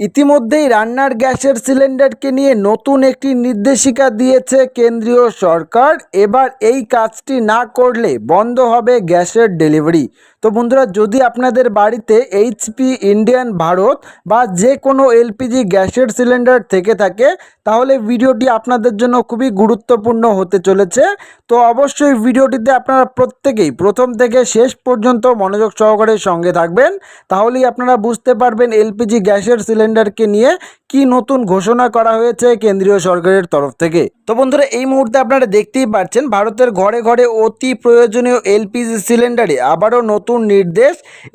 ইতিমধ্যেই রান্নার গ্যাসের সিলিন্ডারকে নিয়ে নতুন একটি নির্দেশিকা দিয়েছে কেন্দ্রীয় সরকার। এবার এই কাজটি না করলে বন্ধ হবে গ্যাসের ডেলিভারি। তো বন্ধুরা, যদি আপনাদের বাড়িতে এইচপি ইন্ডিয়ান ভারত বা যে কোনো এলপিজি গ্যাসের সিলিন্ডার থেকে থাকে, তাহলে ভিডিওটি আপনাদের জন্য খুবই গুরুত্বপূর্ণ হতে চলেছে। তো অবশ্যই ভিডিওটিতে আপনারা প্রত্যেকেই প্রথম থেকে শেষ পর্যন্ত মনোযোগ সহকারে সঙ্গে থাকবেন। তাহলেই আপনারা বুঝতে পারবেন এলপিজি গ্যাসের সিলিন্ডারকে নিয়ে কি নতুন ঘোষণা করা হয়েছে কেন্দ্রীয় সরকারের তরফ থেকে? তো বন্ধুরা, এই মুহূর্তে আপনারা দেখতেই পাচ্ছেন ভারতের ঘরে ঘরে অতি প্রয়োজনীয় এলপিজি সিলিন্ডারে আবারও নতুন নির্দেশ।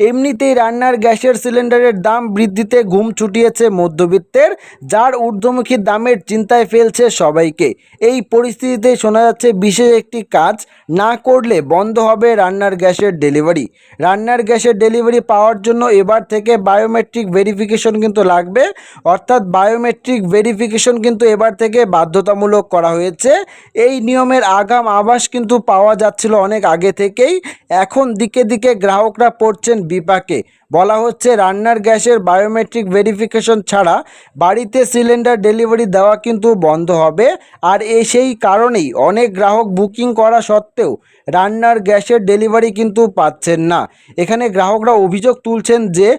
এমনিতেই রান্নার গ্যাসের সিলিন্ডারের দাম বৃদ্ধিতে ঘুম ছুটিয়েছে মধ্যবিত্তের, যার ঊর্ধ্বমুখী দামের চিন্তায় ফেলছে সবাইকে। এই পরিস্থিতিতে শোনা যাচ্ছে বিশেষ একটি কাজ, না করলে বন্ধ হবে রান্নার গ্যাসের ডেলিভারি। রান্নার গ্যাসের ডেলিভারি পাওয়ার জন্য এবার থেকে বায়োমেট্রিক ভেরিফিকেশন কিন্তু লাগবে অর্থাৎ বায়োমেট্রিক ভেরিফিকেশন কিন্তু এবার থেকে বাধ্যতামূলক করা হয়েছে। এই নিয়মের আগাম আভাস কিন্তু পাওয়া যাচ্ছিল অনেক আগে থেকেই। এখন দিকে দিকে গ্রাহকরা পড়ছেন বিপাকে। বলা হচ্ছে রান্নার গ্যাসের বায়োমেট্রিক ভেরিফিকেশন ছাড়া বাড়িতে সিলিন্ডার ডেলিভারি দেওয়া কিন্তু বন্ধ হবে। আর এ সেই কারণেই অনেক গ্রাহক বুকিং করা সত্ত্বেও রান্নার গ্যাসের ডেলিভারি কিন্তু পাচ্ছেন না। এখানে গ্রাহকরা অভিযোগ তুলছেন যে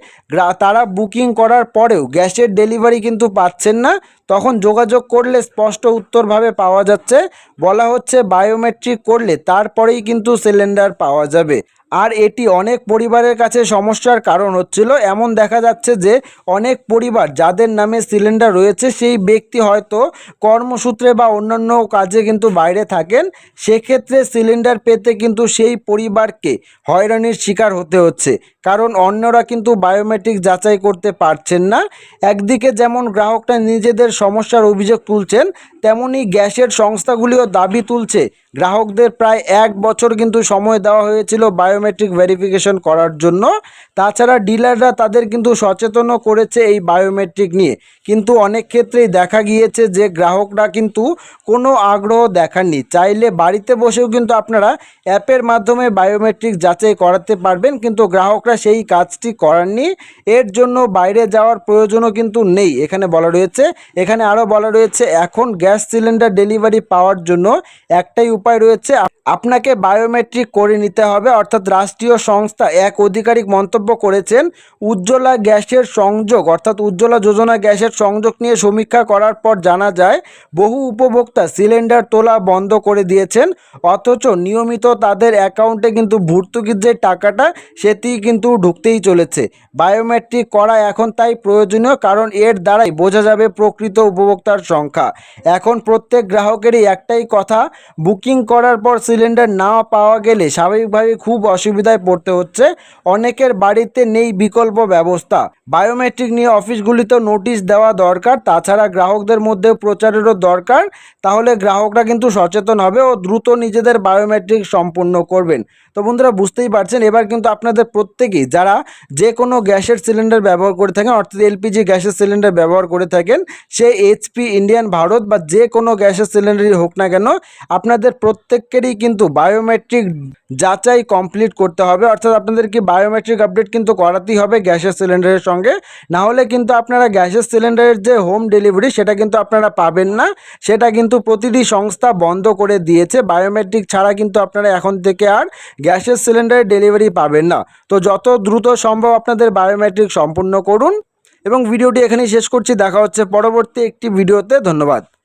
তারা বুকিং করার পরেও গ্যাসের ডেলিভারি কিন্তু পাচ্ছেন না। তখন যোগাযোগ করলে স্পষ্ট উত্তরভাবে পাওয়া যাচ্ছে, বলা হচ্ছে বায়োমেট্রিক করলে তারপরেই কিন্তু সিলিন্ডার পাওয়া যাবে। আর এটি অনেক পরিবারের কাছে সমস্যার কারণ হচ্ছিল, এমন দেখা যাচ্ছে যে অনেক পরিবার যাদের নামে সিলিন্ডার রয়েছে, সেই ব্যক্তি হয়তো কর্মসূত্রে বা অন্যান্য কাজে কিন্তু বাইরে থাকেন, সেক্ষেত্রে সিলিন্ডার পেতে কিন্তু সেই পরিবারকে হয়রানির শিকার হতে হচ্ছে। কারণ অন্যরা কিন্তু বায়োমেট্রিক যাচাই করতে পারছেন না। একদিকে যেমন গ্রাহকরা নিজেদের সমস্যার অভিযোগ তুলছেন তেমনই গ্যাসের সংস্থাগুলিও দাবি তুলছে। গ্রাহকদের প্রায় এক বছর কিন্তু সময় দেওয়া হয়েছিল বায়োমেট্রিক ভেরিফিকেশন করার জন্য। তাছাড়া ডিলাররা তাদের কিন্তু সচেতনও করেছে এই বায়োমেট্রিক নিয়ে। কিন্তু অনেক ক্ষেত্রেই দেখা গিয়েছে যে গ্রাহকরা কিন্তু কোনো আগ্রহ দেখাননি। চাইলে বাড়িতে বসেও কিন্তু আপনারা অ্যাপের মাধ্যমে বায়োমেট্রিক যাচাই করাতে পারবেন, কিন্তু গ্রাহকরা সেই কাজটি করাননি। এর জন্য বাইরে যাওয়ার প্রয়োজনও কিন্তু নেই, এখানে বলা রয়েছে। এখানে আরও বলা রয়েছে, এখন গ্যাস সিলিন্ডার ডেলিভারি পাওয়ার জন্য একটাই উপায় রয়েছে। আপনাকে বায়োমেট্রিক করে নিতে হবে, অর্থাৎ রাষ্ট্রীয় সংস্থা এক আধিকারিক মন্তব্য করেছেন, উজ্জ্বলা গ্যাসের সংযোগ, অর্থাৎ উজ্জ্বলা যোজনা গ্যাসের সংযোগ নিয়ে সমীক্ষা করার পর জানা যায়, বহু উপভোক্তা সিলিন্ডার তোলা বন্ধ করে দিয়েছেন, অথচ নিয়মিত তাদের অ্যাকাউন্টে কিন্তু ভর্তুকির যে টাকাটা সেটি কিন্তু ঢুকতেই চলেছে। বায়োমেট্রিক করা এখন তাই প্রয়োজনীয়, কারণ এর দ্বারাই বোঝা যাবে প্রকৃত উপভোক্তার সংখ্যা। এখন প্রত্যেক গ্রাহকেরই একটাই কথা বুকিং করার পর সিলিন্ডার না পাওয়া গেলে স্বাভাবিকভাবে খুব অসুবিধায় পড়তে হচ্ছে। অনেকের বাড়িতে নেই বিকল্প ব্যবস্থা। বায়োমেট্রিক নিয়ে অফিসগুলিতেও নোটিশ দেওয়া দরকার। তাছাড়া গ্রাহকদের মধ্যে প্রচারেরও দরকার। তাহলে গ্রাহকরা কিন্তু সচেতন হবে ও দ্রুত নিজেদের বায়োমেট্রিক সম্পূর্ণ করবেন। তো বন্ধুরা, বুঝতেই পারছেন? এবার কিন্তু আপনাদের প্রত্যেকেই যারা যে কোনো গ্যাসের সিলিন্ডার ব্যবহার করে থাকেন, অর্থাৎ এলপিজি গ্যাসের সিলিন্ডার ব্যবহার করে থাকেন, সে এইচপি, ইন্ডিয়ান ভারত বা যে কোনো গ্যাসের সিলিন্ডারই হোক না কেন, আপনাদের প্রত্যেকেরই কিন্তু বায়োমেট্রিক যাচাই কমপ্লিট করতে হবে। অর্থাৎ আপনাদেরকে বায়োমেট্রিক আপডেট কিন্তু করাতেই হবে গ্যাসের সিলিন্ডারের সঙ্গে। না হলে কিন্তু আপনারা গ্যাসের সিলিন্ডারের যে হোম ডেলিভারি সেটা কিন্তু আপনারা পাবেন না। সেটা কিন্তু প্রতিটি সংস্থা বন্ধ করে দিয়েছে। বায়োমেট্রিক ছাড়া কিন্তু আপনারা এখন থেকে আর গ্যাসের সিলিন্ডারের ডেলিভারি পাবেন না। তো যত দ্রুত সম্ভব আপনাদের বায়োমেট্রিক সম্পূর্ণ করুন। এবং ভিডিওটি এখানেই শেষ করছি। দেখা হচ্ছে পরবর্তী একটি ভিডিওতে। ধন্যবাদ।